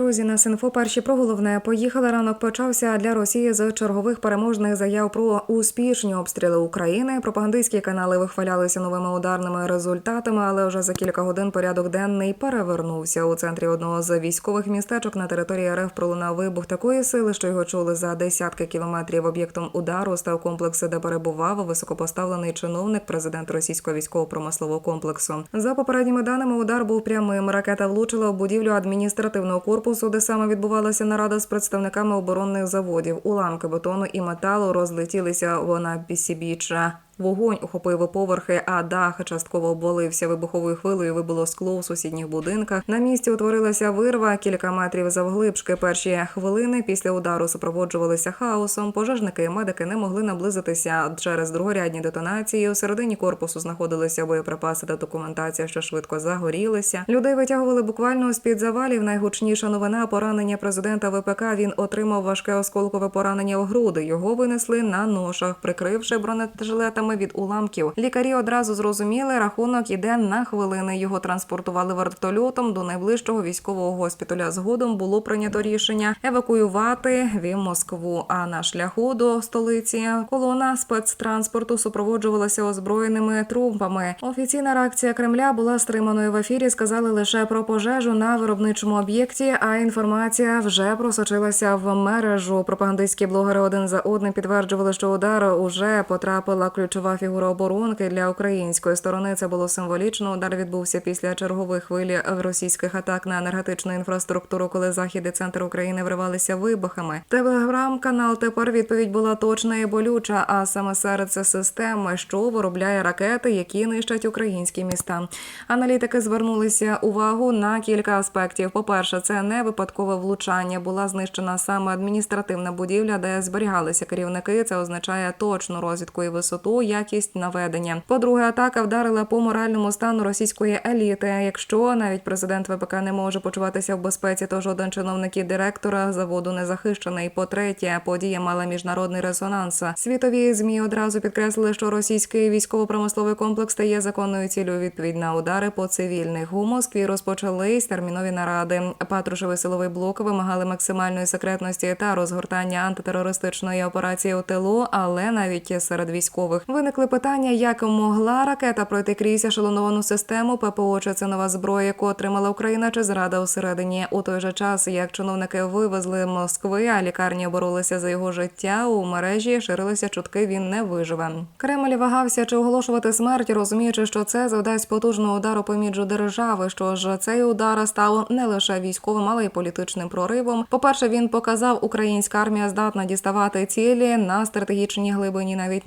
Друзі, на Синфо перші про головне поїхали. Ранок почався для Росії з чергових переможних заяв про успішні обстріли України. Пропагандистські канали вихвалялися новими ударними результатами, але вже за кілька годин порядок денний перевернувся. У центрі одного з військових містечок на території РФ пролунав вибух такої сили, що його чули за десятки кілометрів. Об'єктом удару став комплекс, де перебував високопоставлений чиновник, президент російського військово-промислового комплексу. За попередніми даними, удар був прямим. Ракета влучила в будівлю адміністративного корпусу, де саме відбувалася нарада з представниками оборонних заводів. Уламки бетону і металу розлетілися вона пісібіча. Вогонь охопив поверхи, а дах частково обвалився вибуховою хвилею. Вибило скло у сусідніх будинках. На місці утворилася вирва кілька метрів завглибшки. Перші хвилини після удару супроводжувалися хаосом. Пожежники і медики не могли наблизитися через другорядні детонації. У середині корпусу знаходилися боєприпаси та документація, що швидко загорілися. Людей витягували буквально з під завалів. Найгучніша новина поранення президента ВПК. Він отримав важке осколкове поранення у груди. Його винесли на ношах, прикривши бронежилетами від уламків. Лікарі одразу зрозуміли, рахунок іде на хвилини. Його транспортували вертольотом до найближчого військового госпіталя. Згодом було прийнято рішення евакуювати в Москву. А на шляху до столиці колона спецтранспорту супроводжувалася озброєними трупами. Офіційна реакція Кремля була стриманою в ефірі. Сказали лише про пожежу на виробничому об'єкті. А інформація вже просочилася в мережу. Пропагандистські блогери один за одним підтверджували, що удар уже потрапила ключова фігура оборонки для української сторони. Це було символічно. Удар відбувся після чергової хвилі російських атак на енергетичну інфраструктуру, коли захід і центр України вривалися вибухами. Телеграм-канал тепер відповідь була точна і болюча. А саме серце системи, що виробляє ракети, які нищать українські міста. Аналітики звернулися увагу на кілька аспектів. По перше, це не випадкове влучання. Була знищена саме адміністративна будівля, де зберігалися керівники. Це означає точну розвідку і висоту, якість наведення. По-друге, атака вдарила по моральному стану російської еліти. Якщо навіть президент ВПК не може почуватися в безпеці, то жоден чиновник і директора заводу не захищений. По-третє, подія мала міжнародний резонанс. Світові змі одразу підкреслили, що російський військово-промисловий комплекс стає законною цілею відповідь на удари по цивільних. У Москві розпочались термінові наради. Патрушевий силовий блок вимагали максимальної секретності та розгортання антитерористичної операції у тилу, але навіть серед військових виникли питання, як могла ракета пройти крізь ешелоновану систему ППО, чи це нова зброя, яку отримала Україна, чи зрада усередині. У той же час, як чиновники вивезли Москви, а лікарні боролися за його життя. У мережі ширилися чутки. Він не виживе. Кремль вагався чи оголошувати смерть, розуміючи, що це завдасть потужного удару по іміджу держави. Що ж цей удар став не лише військовим, але й політичним проривом. По перше, він показав, українська армія здатна діставати цілі на стратегічній глибині, навіть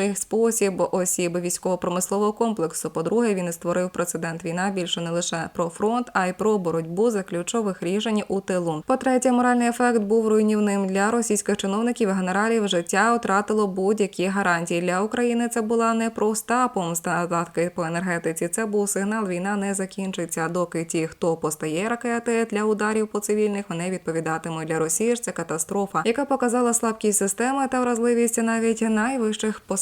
найважливіший спосіб осіб військово-промислового комплексу. По-друге, він і створив прецедент. Війна більше не лише про фронт, а й про боротьбу за ключових рішень у тилу. По-третє, моральний ефект був руйнівним для російських чиновників генералів. Життя втратило будь-які гарантії для України. Це була не проста помста атаки по енергетиці. Це був сигнал. Війна не закінчиться, доки ті, хто постає ракети для ударів по цивільних, вони відповідатимуть для Росії. ж Це катастрофа, яка показала слабкість системи та вразливість навіть найвищих